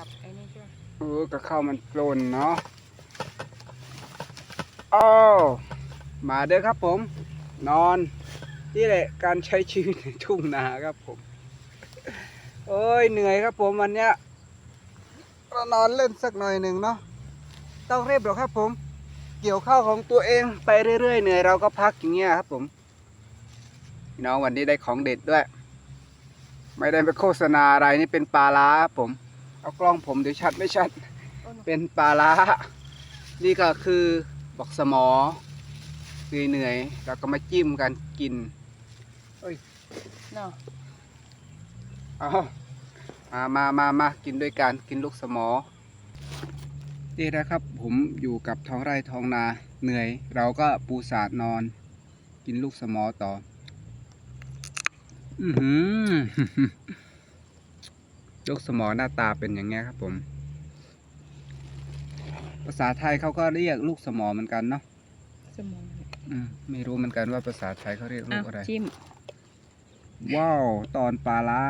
กับไอ้นี่ใช่ไหมเออก็ข้าวมันปลนเนาะอ้าวมาเด้อครับผม นอน นี่แหละการใช้ชีวิตในทุ่งนาครับผม โอ้ยเหนื่อยครับผมวันเนี้ยก็นอนเล่นสักหน่อยหนึ่งเนาะต้องเรียบหรอกครับผม เกี่ยวข้าวของตัวเองไปเรื่อยๆเหนื่อยเราก็พักอย่างเงี้ยครับผมน้องวันนี้ได้ของเด็ดด้วย ไม่ได้ไปโฆษณาอะไรนี่เป็นปลาล้าครับผม เอากล้องผมเดี๋ยวชัดไม่ชัด เป็นปลาล้านี่ก็คือบอกสมอเหนื่อยๆเราก็มาจิ้มกันกินเนาะเอามามามามากินด้วยกันกินลูกสมอ นี่นะครับผมอยู่กับท้องไร่ท้องนาเหนื่อย เราก็ปูสาดนอน กินลูกสมอต่อ อือหือ ลูกสมอหน้าตาเป็นอย่างเงี้ยครับผม ภาษาไทยเขาก็เรียกลูกสมอเหมือนกันเนาะสมองอืมไม่รู้เหมือนกันว่าภาษาไทยเขาเรียกลูอะกอะไร จิ้มว้าว ตอนปลาละ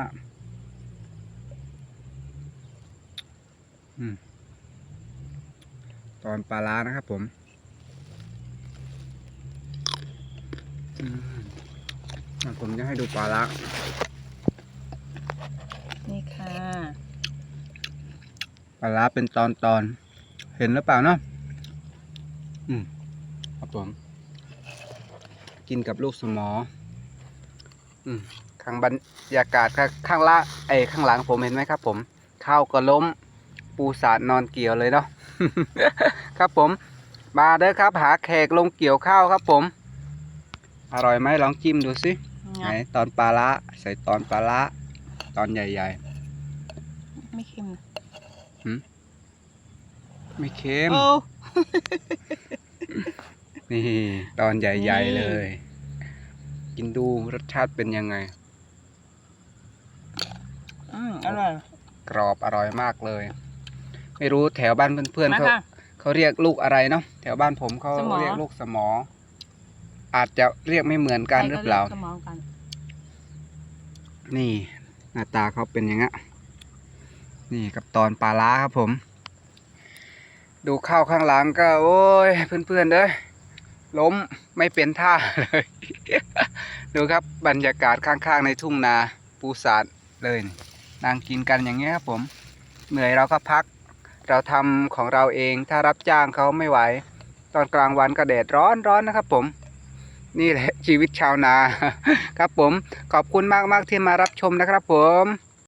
อืม ตอนปลาละนะครับผมอืมอะผมจะให้ดูปลาละ นี่ค่ะ ปลาละเป็นตอนตอนๆเห็นหรือเปล่าเนาะอืมครับผมกินกับลูกสมอ อืมข้างบรรยากาศข้างข้างละไอ้ข้างหลังผมเห็นไหมครับผม ข้าวก็ล้ม ปูสาดนอนเกี่ยวเลยเนาะครับผม มาเด้อครับ หาแขกลงเกี่ยวข้าวครับผม อร่อยไหมลองจิ้มดูสิไหนงับตอนปลาละใส่ตอนปลาละตอนใหญ่ไม่เค็มนะๆ ไม่เค็ม โอ้ นี่ ตอนใหญ่ นี่ ๆ เลย กินดูรสชาติเป็นยังไง อืมอร่อยกรอบอร่อยมากเลย ไม่รู้แถวบ้านเพื่อนๆมาเขาค่ะ เขาเรียกลูกอะไรเนาะแถวบ้านผมเขาสมอ เรียกลูกสมอ อาจจะเรียกไม่เหมือนกันหรือเปล่า ใคก็ยกสมองกัน นี่ หน้าตาเขาเป็นอย่างเงี้ย นี่กับตอนปลาล้าครับผม ดูข้าวข้างหลังก็ โอ้ย เพื่อนๆเด้ยล้มไม่เป็นท่าเลย ดูครับบรรยากาศข้างๆ ในทุ่งนาปูสาดเลยนั่งกินกันอย่างเงี้ยครับผม เหนื่อยเราก็พัก เราทำของเราเองถ้ารับจ้างเขาไม่ไหว ตอนกลางวันก็แดดร้อนร้อนนะครับผม นี่แหละชีวิตชาวนา ครับผมขอบคุณมากๆที่มารับชมนะครับผม